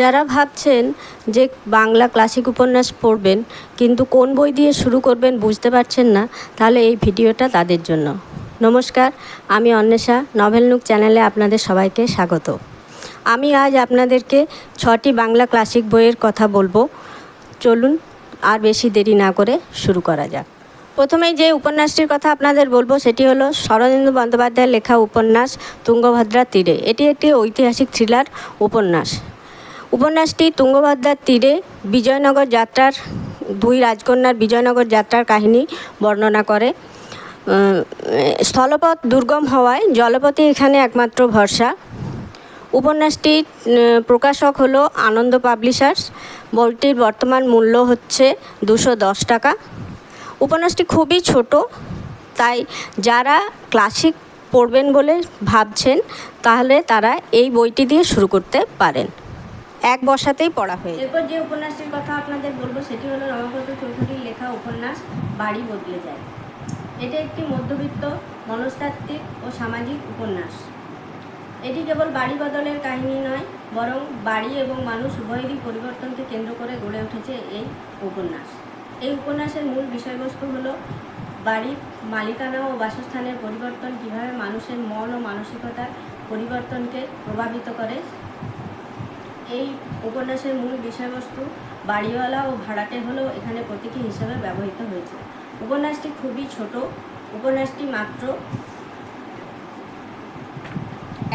যারা ভাবছেন যে বাংলা ক্লাসিক উপন্যাস পড়বেন, কিন্তু কোন বই দিয়ে শুরু করবেন বুঝতে পারছেন না, তাহলে এই ভিডিওটা তাদের জন্য। নমস্কার, আমি অন্বেষা নভেল নুক চ্যানেলে আপনাদের সবাইকে স্বাগত। আমি আজ আপনাদেরকে ছটি বাংলা ক্লাসিক বইয়ের কথা বলব। চলুন, আর বেশি দেরি না করে শুরু করা যাক। প্রথমেই যে উপন্যাসটির কথা আপনাদের বলব, সেটি হলো শরদিন্দু বন্দ্যোপাধ্যায়ের লেখা উপন্যাস তুঙ্গভদ্রার তীরে। এটি একটি ঐতিহাসিক থ্রিলার উপন্যাস। উপন্যাসটি তুঙ্গভদ্রার তীরে বিজয়নগর যাত্রার দুই রাজকন্যার বিজয়নগর যাত্রার কাহিনী বর্ণনা করে। স্থলপথ দুর্গম হওয়ায় জলপথে এখানে একমাত্র ভরসা। উপন্যাসটি উম, প্রকাশক হলো আনন্দ পাবলিশার্স। বইটির বর্তমান মূল্য হচ্ছে দুশো দশ টাকা। উপন্যাসটি খুবই ছোট তাই যারা ক্লাসিক পড়বেন বলে ভাবছেন তাহলে তারা এই বইটি দিয়ে শুরু করতে পারেন। এক বসাতেই পড়া হয়ে এরপর যে উপন্যাসটির কথা আপনাদের বলব, সেটি হলো রমাপত চৌধুরীর লেখা উপন্যাস, বাড়ি বদলে যায়। এটি একটি মধ্যবিত্ত, মনস্তাত্ত্বিক ও সামাজিক উপন্যাস। এটি কেবল বাড়ি বদলের কাহিনী নয়, বরং বাড়ি এবং মানুষ উভয়েরই পরিবর্তনকে কেন্দ্র করে গড়ে উঠেছে এই উপন্যাস। এই উপন্যাসের মূল বিষয়বস্তু হলো বাড়ির মালিকানা ও বাসস্থানের পরিবর্তন, কীভাবে মানুষের মন ও মানসিকতার পরিবর্তনকে প্রভাবিত করে এই উপন্যাসের মূল বিষয়বস্তু বাড়িওয়ালা ও ভাড়াটে হলেও এখানে প্রতীকী হিসাবে ব্যবহৃত হয়েছে। উপন্যাসটি খুবই ছোট, উপন্যাসটি মাত্র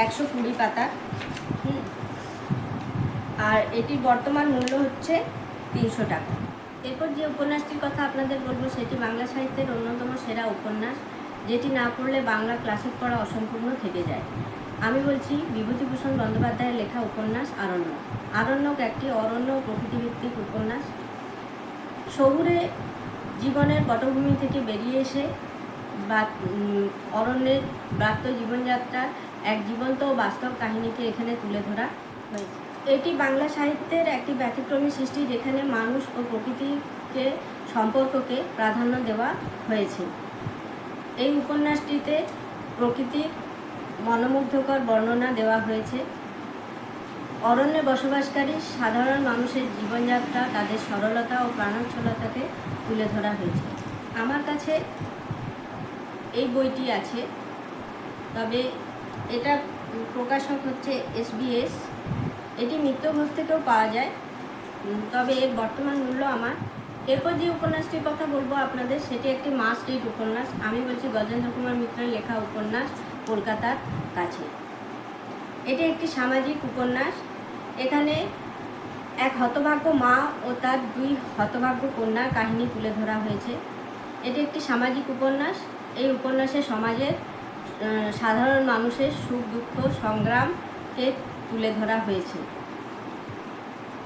একশো কুড়ি পাতা আর এটির বর্তমান মূল্য হচ্ছে তিনশো টাকা। এরপর যে উপন্যাসটির কথা আপনাদের বলব, সেটি বাংলা সাহিত্যের অন্যতম সেরা উপন্যাস, যেটি না পড়লে বাংলা ক্লাসিক পড়া অসম্পূর্ণ থেকে যায়। আমি বলছি বিভূতিভূষণ বন্দ্যোপাধ্যায়ের লেখা উপন্যাস আরণ্য আরণ্যক একটি অরণ্য প্রকৃতিভিত্তিক উপন্যাস। শহুরে জীবনের পটভূমি থেকে বেরিয়ে এসে বা অরণ্যের ব্রাত্য জীবনযাত্রার এক জীবন্ত ও বাস্তব কাহিনীকে এখানে তুলে ধরা হয়েছে। এটি বাংলা সাহিত্যের একটি ব্যতিক্রমী সৃষ্টি যেখানে মানুষ ও প্রকৃতিকে সম্পর্ককে প্রাধান্য দেওয়া হয়েছে। এই উপন্যাসটিতে প্রকৃতির মনোমুগ্ধকর বর্ণনা দেওয়া হয়েছে। অরণ্যে বসবাসকারী সাধারণ মানুষের জীবনযাত্রা তাদের সরলতা ও প্রাণোচ্ছলতাকে তুলে ধরা হয়েছে। আমার কাছে এই বইটি আছে, তবে এটা প্রকাশক হচ্ছে এসবিএস এটি ঘোষ থেকেও পাওয়া যায় তবে এর বর্তমান মূল্য আমার এরপর যে উপন্যাসটির কথা বলব আপনাদের, সেটি একটি মাস্ট রিড উপন্যাস। আমি বলছি গজেন্দ্র কুমার মিত্রের লেখা উপন্যাস কলকাতার কাছে। এটি একটি সামাজিক উপন্যাস। এখানে এক হতভাগ্য মা ও তার দুই হতভাগ্য কন্যার কাহিনী তুলে ধরা হয়েছে। এটি একটি সামাজিক উপন্যাস। এই উপন্যাসে সমাজের সাধারণ মানুষের সুখ, দুঃখ, সংগ্রামকে তুলে ধরা হয়েছে।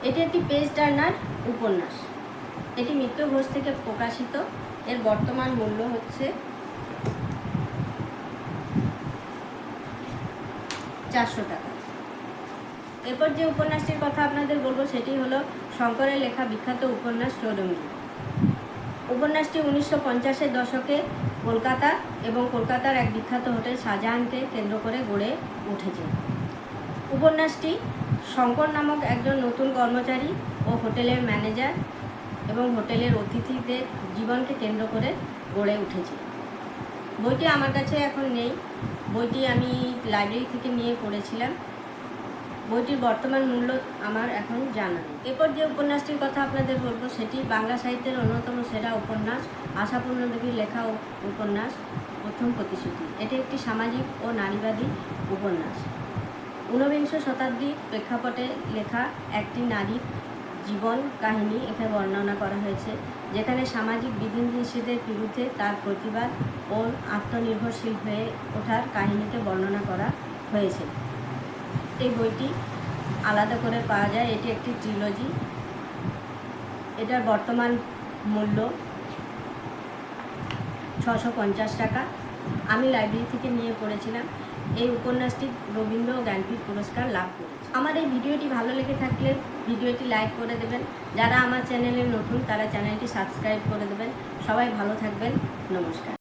এটি একটি পেজ টার্নার উপন্যাস। এটি মিত্র ঘোষ থেকে প্রকাশিত। এর বর্তমান মূল্য হচ্ছে চারশো টাকা। এরপর যে উপন্যাসটির কথা আপনাদের বলব, সেটি হলো শঙ্করের লেখা বিখ্যাত উপন্যাস চৌরঙ্গি উপন্যাসটি উনিশশো পঞ্চাশের দশকে কলকাতা এবং কলকাতার এক বিখ্যাত হোটেল শাহজাহানকে কেন্দ্র করে গড়ে উঠেছে। উপন্যাসটি শঙ্কর নামক একজন নতুন কর্মচারী ও হোটেলের ম্যানেজার। এবং হোটেলের অতিথিদের জীবনকে কেন্দ্র করে গড়ে উঠেছে। বইটি আমার কাছে এখন নেই। বইটি আমি লাইব্রেরি থেকে নিয়ে পড়েছিলাম। বইটির বর্তমান মূল্য আমার এখন জানা নেই। এরপর যে উপন্যাসটির কথা আপনাদের বলব, সেটি বাংলা সাহিত্যের অন্যতম সেরা উপন্যাস, আশাপূর্ণ দেবীর লেখা উপন্যাস, প্রথম প্রতিশ্রুতি। এটি একটি সামাজিক ও নারীবাদী উপন্যাস। ঊনবিংশ শতাব্দীর প্রেক্ষাপটে লেখা একটি নারীর জীবন কাহিনী এখানে বর্ণনা করা হয়েছে, যেখানে সামাজিক বিধিনিষেধের বিরুদ্ধে তার প্রতিবাদ ও আত্মনির্ভরশীল হয়ে ওঠার কাহিনীকে বর্ণনা করা হয়েছে। এই বইটি আলাদা করে পাওয়া যায়, এটি একটি ট্রিলজি এটার বর্তমান মূল্য ছশো টাকা। আমি লাইব্রেরি থেকে নিয়ে পড়েছিলাম। এই উপন্যাসটি রবীন্দ্র জ্ঞানপীঠ পুরস্কার লাভ করেছে। আমার এই ভিডিওটি ভালো লেগে থাকলে ভিডিওটি লাইক করে দেবেন। যারা আমার চ্যানেলে নতুন, তারা চ্যানেলটি সাবস্ক্রাইব করে দেবেন। সবাই ভালো থাকবেন। নমস্কার।